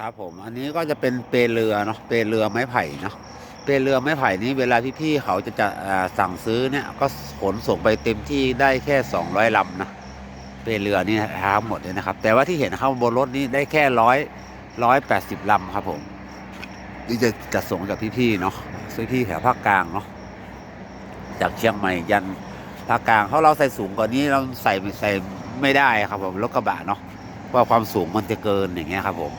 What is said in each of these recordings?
ครับผมอันนี้ก็จะเป็นเปลเรือเนาะเปลเรือไม้ไผ่เนาะเปลเรือไม้ไผ่นี้เวลาพี่ๆเขาจะจะสั่งซื้อเนี่ยก็ขนส่งไปเต็มที่ได้แค่ 200ลำนะเปลเรือนี่ทั้งหมดเลยนะครับ แต่ว่าที่เห็นข้างบนรถนี้ได้แค่ร้อยร้อยแปดสิบลำครับผมนี่จะจะส่งให้กับพี่ๆเนาะซื้อที่แถวภาคกลางเนาะจากเชียงใหม่ยันภาคกลางเขาเราใส่สูงกว่านี้เราใส่ใส่ไม่ได้ครับผมรถกระบะเนาะเพราะความสูงมันจะเกินอย่างเงี้ยครับผม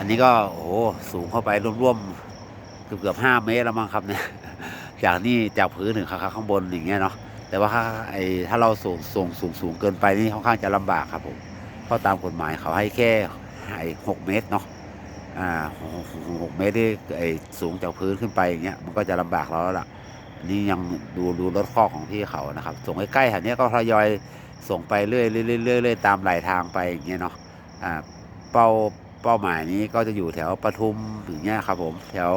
อันนี้ก็โอ้โหสูงเข้าไปร่วมๆเกือบเกือบห้าเมตรแล้วมั้งครับเนี่ยจากนี่จากพื้นถึงข้างข้างบนอย่างเงี้ยเนาะแต่ว่าไอ้ถ้าเราสูงสูงสูงสูงเกินไปนี่ค่อนข้างจะลำบากครับผมเพราะตามกฎหมายเขาให้แค่ไอ้หกเมตรเนาะอ่าหกเมตรที่ไอ้สูงจากพื้นขึ้นไปอย่างเงี้ยมันก็จะลำบากเราแล้วล่ะนนี้ยังดูดูรถข้อกของพี่เขานะครับ ส่งใกล้ๆแถวนี้ก็ทยอยส่งไปเรื่อยๆเรื่อยๆเรื่อยตามหลายทางไปอย่างเงี้ยเนาะอ่าเป้า เป้าหมายนี้ก็จะอยู่แถวปทุมอย่างเงี้ยครับผมแถว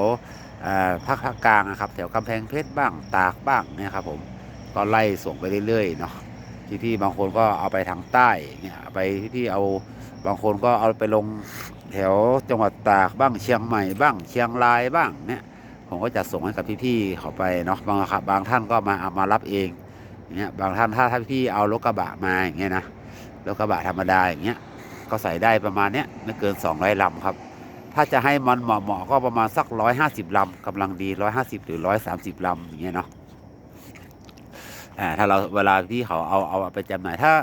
ภาคภาคกลางนะครับ แถวกำแพงเพชรบ้างตากบ้างเนี่ยครับผมก็ไล่ส่งไปเรื่อยๆเนาะพี่ๆบางคนก็เอาไปทางใต้เนี่ยไปพี่ๆเอาบางคนก็เอาไปลงแถวจังหวัดตากบ้างเชียงใหม่บ้างเชียงรายบ้างเนี่ยผมก็จะส่งให้กับพี่ๆเขาไปเนาะบางครับบางท่านก็มาเอามารับเองเงี้ยบางท่านถ้าถ้าพี่เอารถกระบะมาอย่างเงี้ยนะรถกระบะธรรมดาอย่างเงี้ย ก็ใส่ได้ประมาณเนี้ยไม่เกิน 200ลำครับ ถ้าจะให้มันเหมาะๆก็ประมาณสัก 150ลำกำลังดี 150 หรือ 130ลำอย่างเงี้ยเนาะอ่าถ้าเราเวลาที่เขาเอาเอาไปจำหน่ายถ้า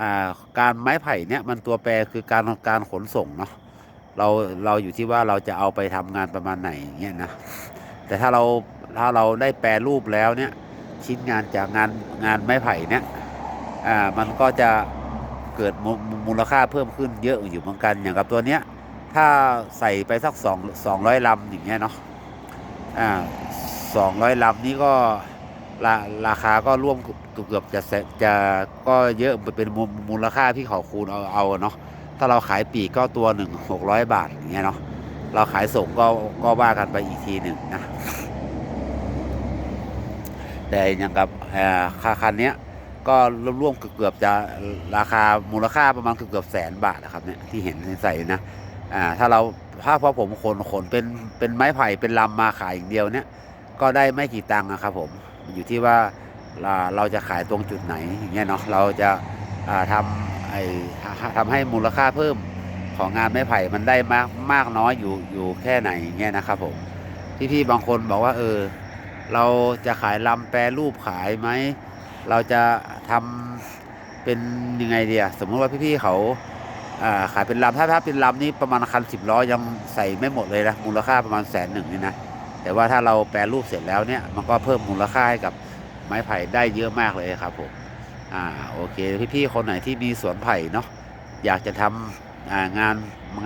อ่าการไม้ไผ่เนี่ยมันตัวแปรคือการการขนส่งเนาะเราเราอยู่ที่ว่าเราจะเอาไปทำงานประมาณไหนอย่างเงี้ยนะแต่ถ้าเราถ้าเราได้แปรรูปแล้วเนี่ยชิ้นงานจากงานงานไม้ไผ่เนี่ยอ่ามันก็จะ เกิดมูลค่าเพิ่มขึ้นเยอะอยู่เหมือนกันอย่างกับตัวเนี้ยถ้าใส่ไปสักสองสองร้อยลำอย่างเงี้ยเนาะอ่าสองร้อยลำนี้ก็ราราคาก็ร่วมเกือบเกือบจะจะก็เยอะเป็นมูลค่าที่เขาคูณเอาเอาเนาะถ้าเราขายปีกก็ตัวหนึ่งหกร้อยบาทอย่างเงี้ยเนาะเราขายส่งก็ก็ว่ากันไปอีกทีหนึ่งนะ แต่อย่างกับอ่าค่าคันเนี้ย ก็ร่วมๆเกือบจะราคามูลค่าประมาณเกือบแสนบาทนะครับเนี่ยที่เห็นใส่นะอ่าถ้าเราถ้าพอผมขนขนเป็นเป็นไม้ไผ่เป็นลำมาขายอย่างเดียวเนี่ยก็ได้ไม่กี่ตังค์นะครับผมอยู่ที่ว่าเราเราจะขายตรงจุดไหนอย่างเงี้ยเนาะเราจะาทำไอ้ทำให้มูลค่าเพิ่มของงานไม้ไผ่มันได้มากมากน้อยอยู่อยู่แค่ไหนอย่างเงี้ยนะครับผมพี่ๆบางคนบอกว่าเออเราจะขายลำแปรรูปขายไหม เราจะทำเป็นยังไงดีอะสมมติว่าพี่ๆเขาขายเป็นลำถ้าถ้าเป็นลำนี่ประมาณคันสิบล้อยังใส่ไม่หมดเลยนะมูลค่าประมาณแสนหนึ่งนี่นะแต่ว่าถ้าเราแปรรูปเสร็จแล้วเนี่ยมันก็เพิ่มมูลค่าให้กับไม้ไผ่ได้เยอะมากเลยครับผมอ่าโอเคพี่ๆคนไหนที่มีสวนไผ่เนาะอยากจะทำอ่างาน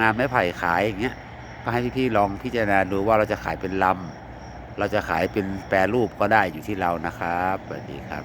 งานไม้ไผ่ขายอย่างเงี้ยก็ให้พี่ๆลองพิจารณาดูว่าเราจะขายเป็นลำเราจะขายเป็นแปรรูปก็ได้อยู่ที่เรานะครับสวัสดีครับ